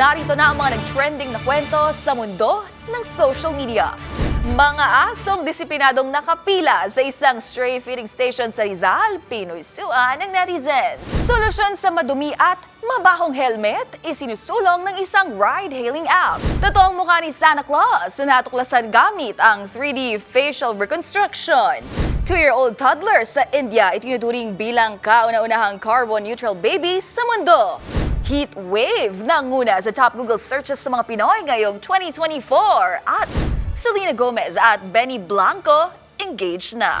Narito na ang mga nag-trending na kwento sa mundo ng social media. Mga asong disiplinadong nakapila sa isang stray feeding station sa Rizal, pinusuan ng netizens. Solusyon sa madumi at mabahong helmet, isinusulong ng isang ride-hailing app. Totoong mukha ni Santa Claus na natuklasan gamit ang 3D facial reconstruction. Two-year-old toddler sa India itinuturing bilang kauna-unahang carbon-neutral baby sa mundo. Heat wave nanguna sa top Google searches sa mga Pinoy ngayong 2024 at Selena Gomez at Benny Blanco engaged na.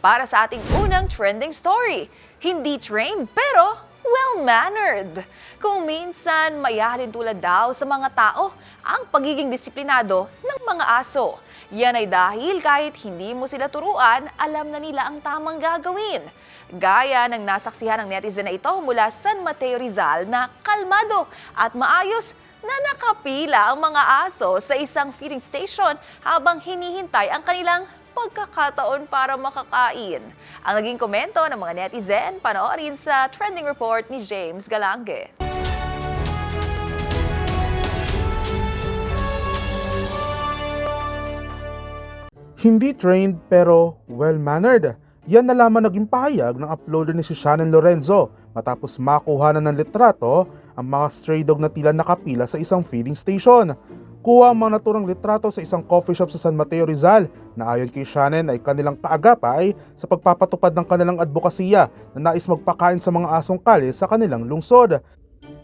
Para sa ating unang trending story. Hindi trained pero well-mannered. Kung minsan mayahalin tulad daw sa mga tao ang pagiging disiplinado ng mga aso. Yan ay dahil kahit hindi mo sila turuan, alam na nila ang tamang gagawin. Gaya ng nasaksihan ng netizen na ito mula San Mateo Rizal na kalmado at maayos na nakapila ang mga aso sa isang feeding station habang hinihintay ang kanilang pagkakataon para makakain. Ang naging komento ng mga netizen, panoorin sa trending report ni James Galange. Hindi trained pero well-mannered. Yan na lamang naging pahayag ng uploader ni si Shannon Lorenzo matapos makuha na ng litrato ang mga stray dog na tila nakapila sa isang feeding station. Kuha ang mga naturang litrato sa isang coffee shop sa San Mateo Rizal na ayon kay Shannon ay kanilang kaagapay sa pagpapatupad ng kanilang advokasya na nais magpakain sa mga asong kali sa kanilang lungsod.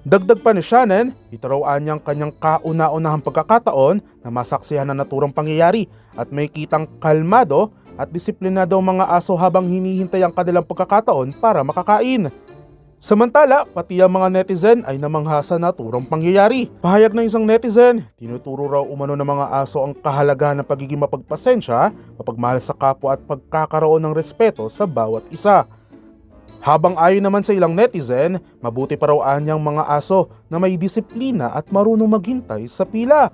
Dagdag pa ni Shannon, ito raw niyang kanyang kauna-unahang pagkakataon na masaksihan na naturang pangyayari at may kitang kalmado at disiplinado ang mga aso habang hinihintay ang kanilang pagkakataon para makakain. Samantala, pati ang mga netizen ay namangha sa naturang pangyayari. Pahayag ng isang netizen, tinuturo raw umano ng mga aso ang kahalagahan ng pagiging mapagpasensya, mapagmahal sa kapwa at pagkakaroon ng respeto sa bawat isa. Habang ayon naman sa ilang netizen, mabuti pa raw anyang mga aso na may disiplina at marunong maghintay sa pila.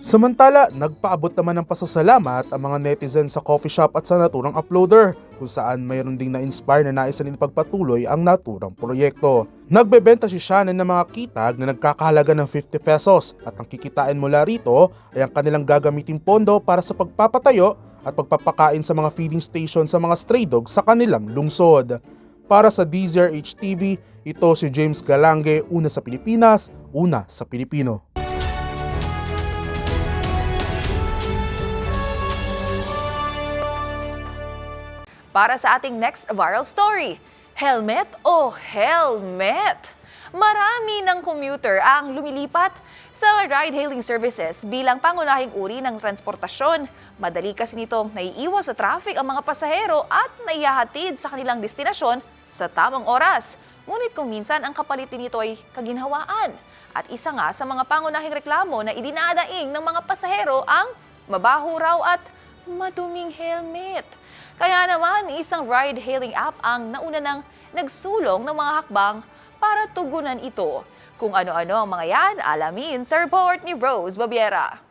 Samantala, nagpaabot naman ng pasasalamat ang mga netizen sa coffee shop at sa naturang uploader kung saan mayroon ding na-inspire na nais na ipagpatuloy ang naturang proyekto. Nagbebenta si Shannon ng mga kitag na nagkakahalaga ng 50 pesos at ang kikitain mula rito ay ang kanilang gagamitin pondo para sa pagpapatayo at pagpapakain sa mga feeding station sa mga stray dogs sa kanilang lungsod. Para sa DZRH TV, ito si James Galange, una sa Pilipinas, una sa Pilipino. Para sa ating next viral story, helmet o helmet? Marami ng commuter ang lumilipat sa ride-hailing services bilang pangunahing uri ng transportasyon. Madali kasi nitong naiiwas sa traffic ang mga pasahero at naihahatid sa kanilang destinasyon sa tamang oras. Ngunit kung minsan ang kapalit nito ay kaginhawaan. At isa nga sa mga pangunahing reklamo na idinadaing ng mga pasahero ang mabaho raw at maduming helmet. Kaya naman, isang ride-hailing app ang nauna ng nagsulong ng mga hakbang para tugunan ito. Kung ano-ano ang mga yan, alamin sa report ni Rose Babiera.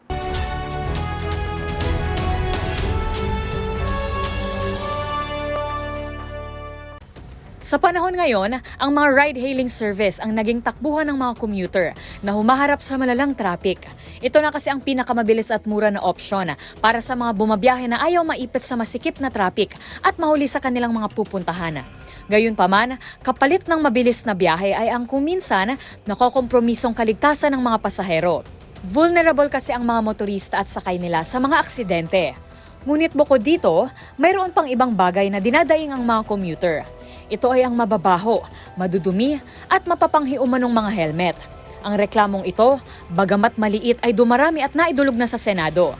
Sa panahon ngayon, ang mga ride-hailing service ang naging takbuhan ng mga commuter na humaharap sa malalang traffic. Ito na kasi ang pinakamabilis at mura na opsyon para sa mga bumabiyahe na ayaw maipit sa masikip na traffic at mahuli sa kanilang mga pupuntahan. Gayunpaman, kapalit ng mabilis na biyahe ay ang kuminsan nakokompromisong kaligtasan ng mga pasahero. Vulnerable kasi ang mga motorista at sakay nila sa mga aksidente. Ngunit bukod dito, mayroon pang ibang bagay na dinadaing ang mga commuter. Ito ay ang mababaho, madudumi at mapapanghi umanong mga helmet. Ang reklamong ito, bagamat maliit ay dumarami at naidulog na sa Senado.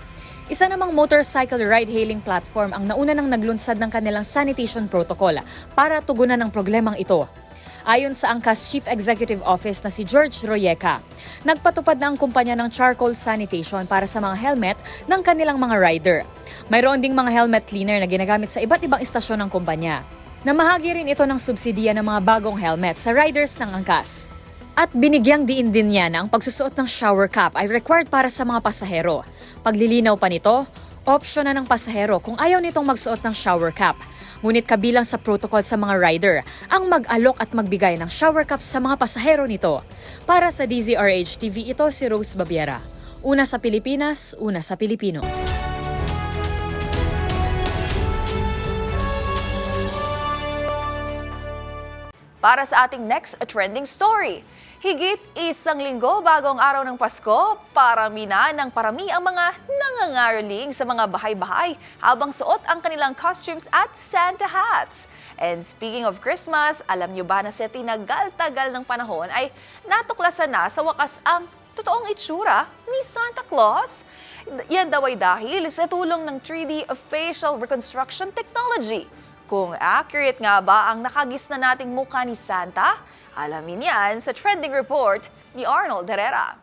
Isa namang motorcycle ride-hailing platform ang nauna nang naglunsad ng kanilang sanitation protocol para tugunan ang problemang ito. Ayon sa angkas Chief Executive Office na si George Royeca, nagpatupad na ang kumpanya ng charcoal sanitation para sa mga helmet ng kanilang mga rider. Mayroon ding mga helmet cleaner na ginagamit sa iba't ibang istasyon ng kumpanya. Namahagi rin ito ng subsidiya ng mga bagong helmet sa riders ng angkas. At binigyang diin din niya na ang pagsusuot ng shower cap ay required para sa mga pasahero. Paglilinaw pa nito, option na ng pasahero kung ayaw nitong magsuot ng shower cap. Ngunit kabilang sa protocol sa mga rider ang mag-alok at magbigay ng shower cap sa mga pasahero nito. Para sa DZRH TV, ito si Rose Babiera. Una sa Pilipinas, una sa Pilipino. Para sa ating next trending story, higit isang linggo bago ang araw ng Pasko, parami na ng parami ang mga nangangaroling sa mga bahay-bahay habang suot ang kanilang costumes at Santa hats. And speaking of Christmas, alam nyo ba na sa tinagal-tagal ng panahon ay natuklasan na sa wakas ang totoong itsura ni Santa Claus? Yan daw ay dahil sa tulong ng 3D facial reconstruction technology. Kung accurate nga ba ang nakagis na nating mukha ni Santa? Alamin yan sa trending report ni Arnold Herrera.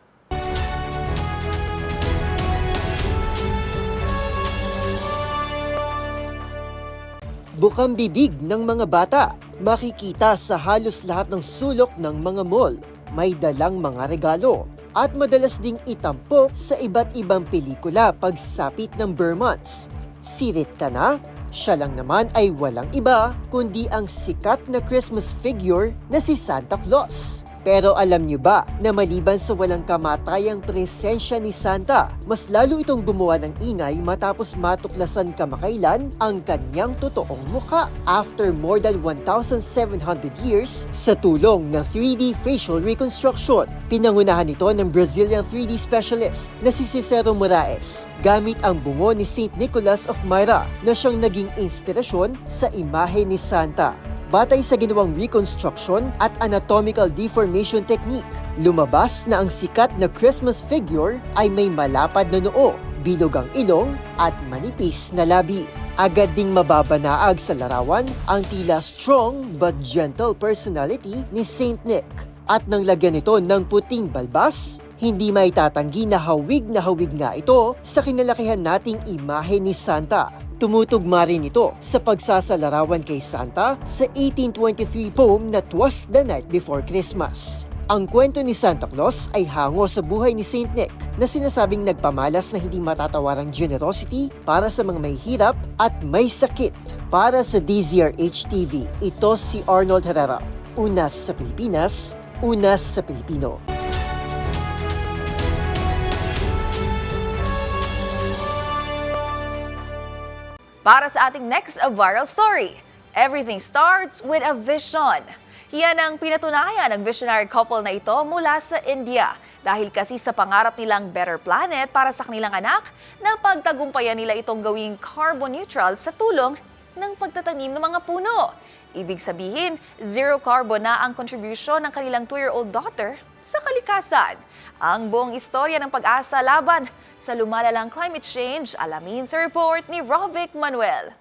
Bukang bibig ng mga bata, makikita sa halos lahat ng sulok ng mga mall. May dalang mga regalo at madalas ding itampok sa iba't ibang pelikula pagsapit ng Burr months. Sirit ka na? Siya lang naman ay walang iba kundi ang sikat na Christmas figure na si Santa Claus. Pero alam niyo ba na maliban sa walang kamatayang presensya ni Santa, mas lalo itong gumawa ng ingay matapos matuklasan kamakailan ang kanyang totoong muka after more than 1,700 years sa tulong ng 3D facial reconstruction. Pinangunahan ito ng Brazilian 3D specialist na si Cicero Moraes gamit ang bungo ni St. Nicholas of Myra na siyang naging inspirasyon sa imahe ni Santa. Batay sa ginawang reconstruction at anatomical deformation technique, lumabas na ang sikat na Christmas figure ay may malapad na noo, bilog ang ilong at manipis na labi. Agad ding mababanaag sa larawan ang tila strong but gentle personality ni Saint Nick. At nang lagyan ito ng puting balbas, hindi may tatanggi na hawig na hawig nga ito sa kinalakihan nating imahe ni Santa. Tumutugma rin ito sa pagsasalarawan kay Santa sa 1823 poem na Twas the Night Before Christmas. Ang kwento ni Santa Claus ay hango sa buhay ni Saint Nick na sinasabing nagpamalas na hindi matatawarang generosity para sa mga may hirap at may sakit. Para sa DZRH TV, ito si Arnold Herrera. Unas sa Pilipinas, unas sa Pilipino. Para sa ating next viral story, everything starts with a vision. Yan ang pinatunayan ng visionary couple na ito mula sa India. Dahil kasi sa pangarap nilang better planet para sa kanilang anak, napagtagumpayan nila itong gawing carbon neutral sa tulong ng pagtatanim ng mga puno. Ibig sabihin, zero carbon na ang contribution ng kanilang 2-year-old daughter sa kalikasan. Ang buong istorya ng pag-asa laban sa lumalalang climate change, alamin sa report ni Rovic Manuel.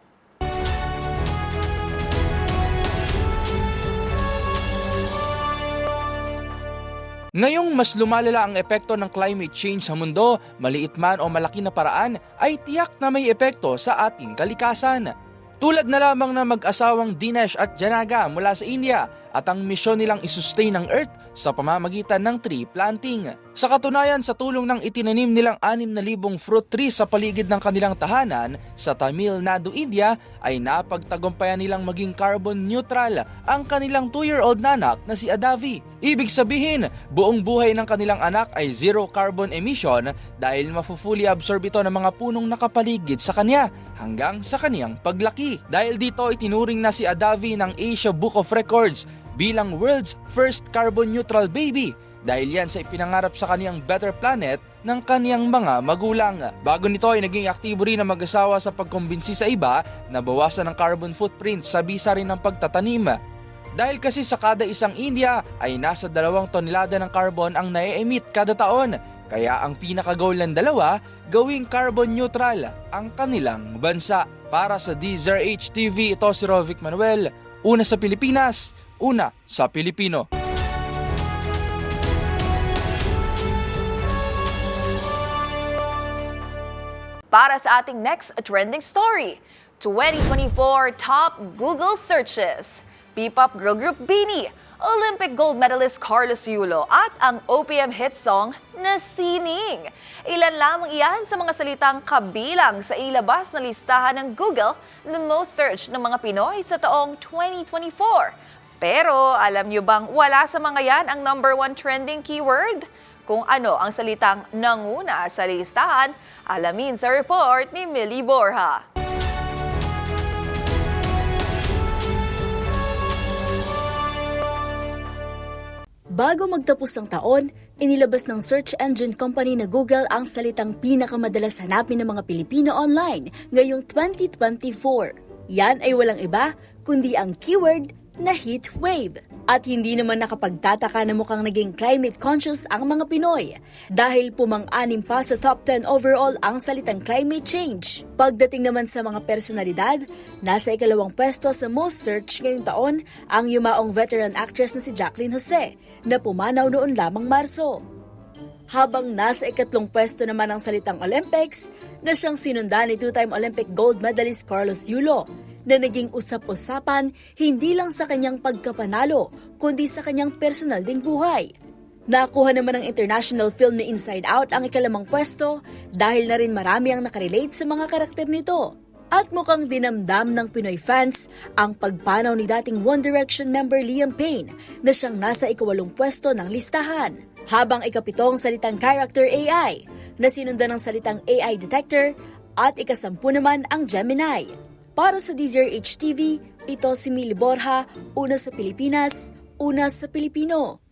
Ngayong mas lumalala ang epekto ng climate change sa mundo, maliit man o malaki na paraan, ay tiyak na may epekto sa ating kalikasan. Tulad na lamang na mag-asawang Dinesh at Janaga mula sa India at ang misyon nilang isustain ang Earth sa pamamagitan ng tree planting. Sa katunayan, sa tulong ng itinanim nilang 6,000 fruit trees sa paligid ng kanilang tahanan sa Tamil Nadu, India, ay napagtagumpayan nilang maging carbon neutral ang kanilang 2-year-old nanak na si Adavi. Ibig sabihin, buong buhay ng kanilang anak ay zero carbon emission dahil mafu-fully absorb ito ng mga punong nakapaligid sa kanya hanggang sa kaniyang paglaki. Dahil dito itinuring na si Adavi ng Asia Book of Records bilang world's first carbon neutral baby dahil yan sa ipinangarap sa kaniyang better planet ng kaniyang mga magulang. Bago nito ay naging aktibo rin ang mag-asawa sa pagkumbinsi sa iba na bawasan ang carbon footprint sa bisa rin ng pagtatanim. Dahil kasi sa kada isang India ay nasa dalawang tonelada ng carbon ang nai-emit kada taon. Kaya ang pinaka-goal ng dalawa, gawing carbon neutral ang kanilang bansa. Para sa DZRH TV, ito si Rovic Manuel. Una sa Pilipinas, una sa Pilipino. Para sa ating next trending story, 2024 top Google searches. P-pop girl group Beanie, Olympic gold medalist Carlos Yulo at ang OPM hit song na Sining. Ilan lamang iyan sa mga salitang kabilang sa ilabas na listahan ng Google na most searched ng mga Pinoy sa taong 2024. Pero alam nyo bang wala sa mga yan ang number one trending keyword? Kung ano ang salitang nanguna sa listahan, alamin sa report ni Millie Borja. Bago magtapos ang taon, inilabas ng search engine company na Google ang salitang pinakamadalas hanapin ng mga Pilipino online ngayong 2024. Yan ay walang iba kundi ang keyword na heat wave. At hindi naman nakapagtataka na mukhang naging climate conscious ang mga Pinoy dahil pumang-anim pa sa top 10 overall ang salitang climate change. Pagdating naman sa mga personalidad, nasa ikalawang pwesto sa most search ngayong taon ang yumaong veteran actress na si Jacqueline Jose na pumanaw noon lamang Marso. Habang nasa ikatlong pwesto naman ang salitang Olympics na siyang sinundan ni two-time Olympic gold medalist Carlos Yulo na naging usap-usapan hindi lang sa kanyang pagkapanalo kundi sa kanyang personal ding buhay. Nakuha naman ng international film na Inside Out ang ikalamang pwesto dahil na rin marami ang nakarelate sa mga karakter nito. At mukhang dinamdam ng Pinoy fans ang pagpanaw ni dating One Direction member Liam Payne na siyang nasa ikawalong pwesto ng listahan. Habang ikapitong salitang character AI na sinundan ng salitang AI detector at ikasampu naman ang Gemini. Para sa DZRH TV, ito si Mili Borja, una sa Pilipinas, una sa Pilipino.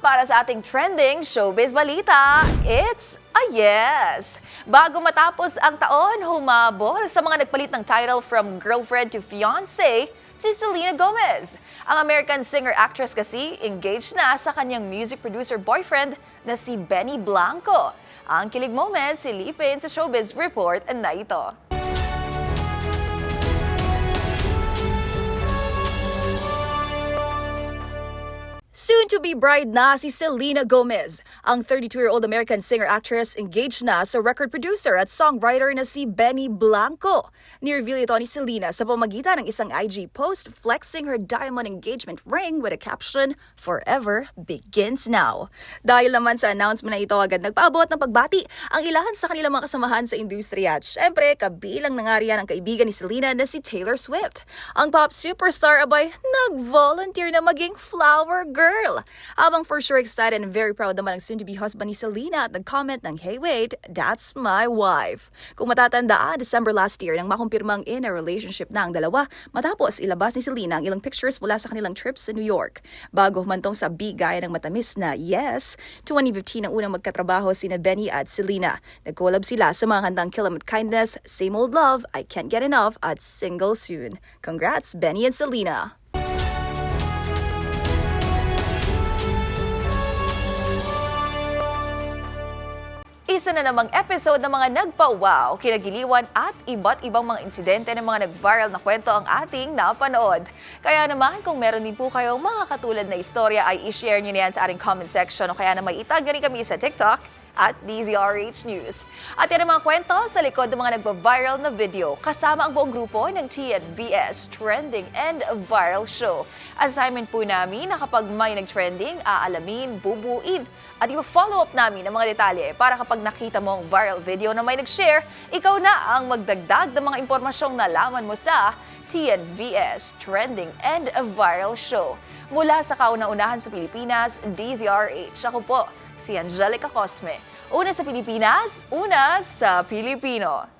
Para sa ating trending showbiz balita, it's a yes! Bago matapos ang taon, humabol sa mga nagpalit ng title from girlfriend to fiancé si Selena Gomez. Ang American singer-actress kasi engaged na sa kanyang music producer boyfriend na si Benny Blanco. Ang kilig moment, silipin sa showbiz report na ito. Soon to be bride na si Selena Gomez. Ang 32-year-old American singer-actress engaged na sa record producer at songwriter na si Benny Blanco. Ni-reveal ito ni Selena sa pamagitan ng isang IG post flexing her diamond engagement ring with a caption, Forever begins now. Dahil naman sa announcement na ito agad nagpaabot ng pagbati ang ilan sa kanilang mga kasamahan sa industriya at syempre kabilang na nga ang kaibigan ni Selena na si Taylor Swift. Ang pop superstar abay nag-volunteer na maging flower girl. Habang for sure excited and very proud naman ang soon-to-be husband ni Selena at nag-comment ng, Hey wait, that's my wife. Kung matatandaan, December last year nang makumpirmang in a relationship na ang dalawa matapos ilabas ni Selena ang ilang pictures mula sa kanilang trips sa New York. Bago humantong sa bigay ng matamis na yes, 2015 ang unang magkatrabaho sina Benny at Selena. Nag-collab sila sa mga handang Kill with Kindness, Same Old Love, I Can't Get Enough at Single Soon. Congrats, Benny and Selena! Isa na namang episode ng mga nagpa-wow, kinagiliwan at iba't ibang mga insidente ng mga nag-viral na kwento ang ating napanood. Kaya naman kung meron din po kayong mga katulad na istorya ay i-share nyo na yan sa ating comment section o kaya naman itag nyo rin kami sa TikTok at DZRH News. At yan ang mga kwento sa likod ng mga nagpa-viral na video kasama ang buong grupo ng TNVS Trending and Viral Show. Assignment po namin na kapag may nag-trending, aalamin, bubuin at i-follow up namin ang mga detalye para kapag nakita mo ang viral video na may nag-share, ikaw na ang magdagdag ng mga impormasyong nalaman mo sa TNVS Trending and Viral Show. Mula sa kauna-unahan sa Pilipinas, DZRH. Ako po, si Angelica Cosme. Una sa Pilipinas, una sa Pilipino.